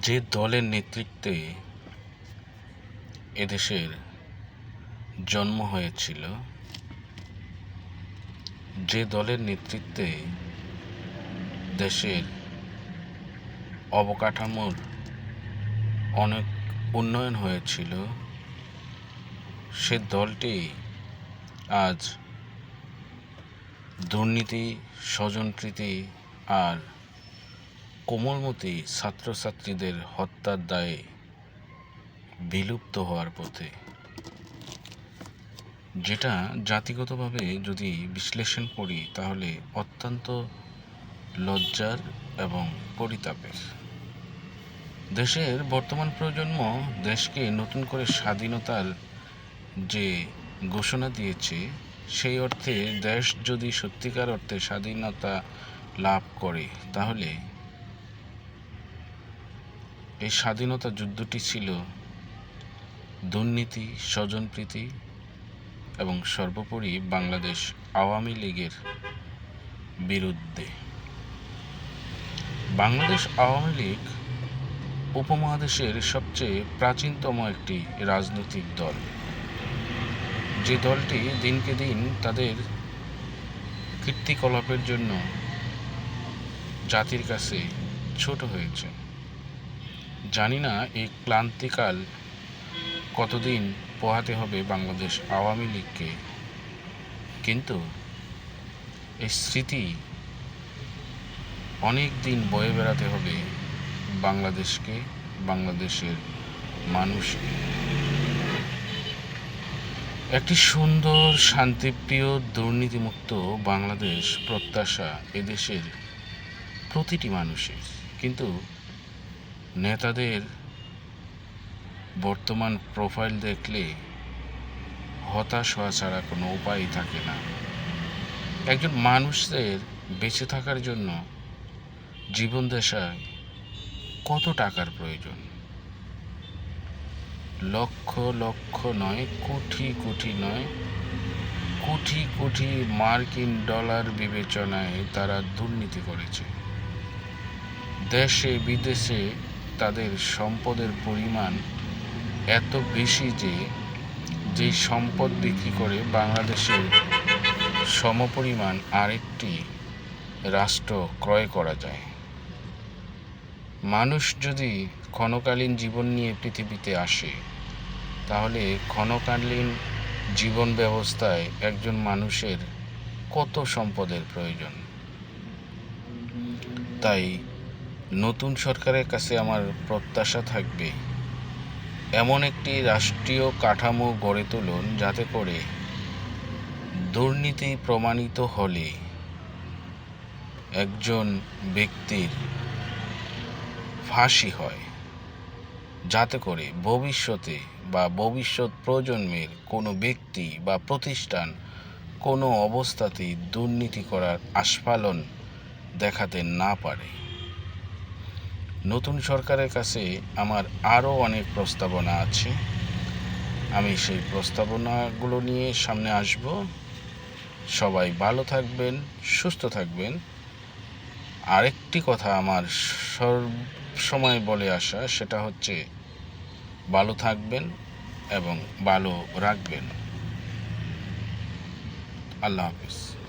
যে দলের নেতৃত্বে এদেশের জন্ম হয়েছিল, যে দলের নেতৃত্বে দেশের অবকাঠামোর অনেক উন্নয়ন হয়েছিল, সে দলটি আজ দুর্নীতি, স্বজনপ্রীতি আর কোমলমতি ছাত্রছাত্রীদের হত্যার দায়ে বিলুপ্ত হওয়ার পথে। যেটা জাতিগতভাবে যদি বিশ্লেষণ করি, তাহলে অত্যন্ত লজ্জার এবং পরিতাপের। দেশের বর্তমান প্রজন্ম দেশকে নতুন করে স্বাধীনতার যে ঘোষণা দিয়েছে, সেই অর্থে দেশ যদি সত্যিকার অর্থে স্বাধীনতা লাভ করে, তাহলে এই স্বাধীনতা যুদ্ধটি ছিল দুর্নীতি, স্বজনপ্রীতি এবং সর্বোপরি বাংলাদেশ আওয়ামী লীগের বিরুদ্ধে। বাংলাদেশ আওয়ামী লীগ উপমহাদেশের সবচেয়ে প্রাচীনতম একটি রাজনৈতিক দল। যে দলটি দিনকে দিন তাদের কীর্তিকলাপের জন্য জাতির কাছে ছোট হয়েছে। জানি না এই ক্লান্তিকাল কতদিন পোহাতে হবে বাংলাদেশ আওয়ামী লীগকে। কিন্তু এই স্মৃতি অনেক দিন বয়ে বেড়াতে হবে বাংলাদেশকে, বাংলাদেশের মানুষকে। একটি সুন্দর, শান্তিপ্রিয়, দুর্নীতিমুক্ত বাংলাদেশ প্রত্যাশা এদেশের প্রতিটি মানুষের। কিন্তু নেতাদের বর্তমান প্রোফাইল দেখলে হতাশ হওয়া ছাড়া কোনো উপায়ই থাকে না। একজন মানুষদের বেঁচে থাকার জন্য জীবন দেশায় কত টাকার প্রয়োজন? লক্ষ লক্ষ নয়, কোটি কোটি নয়, কোটি কোটি মার্কিন ডলার বিবেচনায় তারা দুর্নীতি করেছে। দেশে, বিদেশে তাদের সম্পদের পরিমাণ এত বেশি যে যে সম্পদ বিক্রি করে বাংলাদেশের সমপরিমাণ আরেকটি রাষ্ট্র ক্রয় করা যায়। মানুষ যদি ক্ষণকালীন জীবন নিয়ে পৃথিবীতে আসে, তাহলে ক্ষণকালীন জীবন ব্যবস্থায় একজন মানুষের কত সম্পদের প্রয়োজন? তাই নতুন সরকারের কাছে আমার প্রত্যাশা থাকবে। এমন একটি রাষ্ট্রীয় কাঠামো গড়ে তুলুন যাতে করে দুর্নীতি প্রমাণিত হলে একজন ব্যক্তির ফাঁসি হয়। যাতে করে ভবিষ্যতে বা ভবিষ্যৎ প্রজন্মের কোনো ব্যক্তি বা প্রতিষ্ঠান কোনো অবস্থাতেই দুর্নীতি করার আস্ফালন দেখাতে না পারে। নতুন সরকারের কাছে আমার আরও অনেক প্রস্তাবনা আছে। আমি সেই প্রস্তাবনাগুলো নিয়ে সামনে আসব। সবাই ভালো থাকবেন, সুস্থ থাকবেন। আরেকটি কথা আমার সব সময় বলে আসা, সেটা হচ্ছে ভালো থাকবেন এবং ভালো রাখবেন। আল্লাহ হাফিজ।